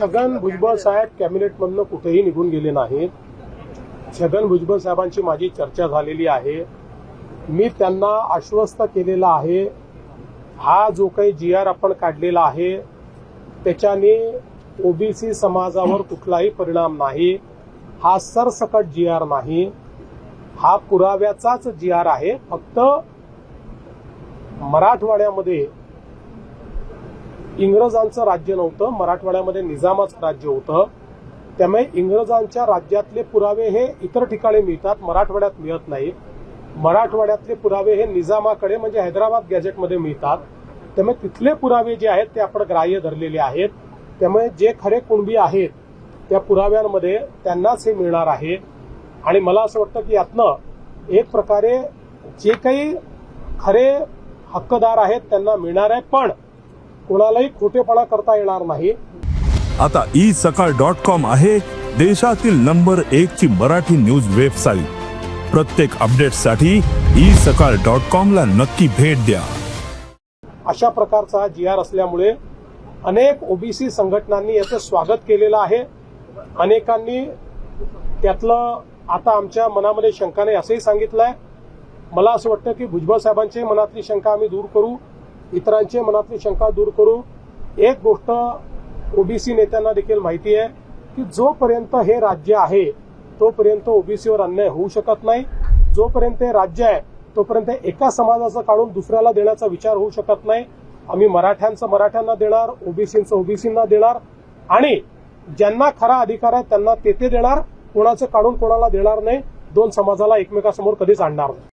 छगन भुजबळ साहेब कॅबिनेटमधनं कुठेही निघून गेले नाहीत. छगन भुजबळ साहेबांची माझी चर्चा झालेली आहे. मी त्यांना आश्वस्त केलेला आहे. हा जो काही जी आर आपण काढलेला आहे त्याच्याने ओबीसी समाजावर कुठलाही परिणाम नाही. हा सरसकट जी आर नाही. हा पुराव्याचाच जी आर आहे. फक्त मराठवाड्यामध्ये इंग्रजांचं राज्य नव्हतं मराठवाड्यामध्ये निजामाचं राज्य होतं. त्यामुळे इंग्रजांच्या राज्यातले पुरावे हे इतर ठिकाणी मिळतात मराठवाड्यात मिळत नाही मराठवाड्यातले पुरावे हे निजामाकडे म्हणजे हैदराबाद गॅजेटमध्ये मिळतात. त्यामुळे तिथले पुरावे जे आहेत ते आपण ग्राह्य धरलेले आहेत. त्यामुळे जे खरे कुणबी आहेत त्या पुराव्यांमध्ये त्यांनाच हे मिळणार आहे. आणि मला असं वाटतं की यातनं एक प्रकारे जे काही खरे हक्कदार आहेत त्यांना मिळणार आहे. पण कोणालाही खोटेपणा करता येणार नाही. आता ई सकाळ डॉट कॉम आहे देशातील नंबर एक ची मराठी न्यूज वेबसाईट. प्रत्येक अपडेटसाठी ई सकाळ डॉट कॉम ला नक्की भेट द्या. अशा प्रकारचा जी आर असल्यामुळे अनेक ओबीसी संघटनांनी याचं स्वागत केलेलं आहे. अनेकांनी त्यातलं आता आमच्या मनामध्ये शंकाने असंही सांगितलंय. मला असं वाटतं की भुजबळ साहेबांची मनातली शंका आम्ही दूर करू. इतरांची मनातली शंका दूर करू. एक गोष्ट ओबीसी नेत्यांना देखील माहिती आहे की जोपर्यंत हे राज्य आहे तोपर्यंत ओबीसीवर अन्याय होऊ शकत नाही. जोपर्यंत हे राज्य आहे तोपर्यंत एका समाजाचं काढून दुसऱ्याला देण्याचा विचार होऊ शकत नाही. आम्ही मराठ्यांचं मराठ्यांना देणार ओबीसीचं ओबीसींना देणार आणि ज्यांना खरा अधिकार आहे त्यांना ते ते देणार. कोणाचं काढून कोणाला देणार नाही दोन समाजाला एकमेकासमोर कधीच आणणार नाही.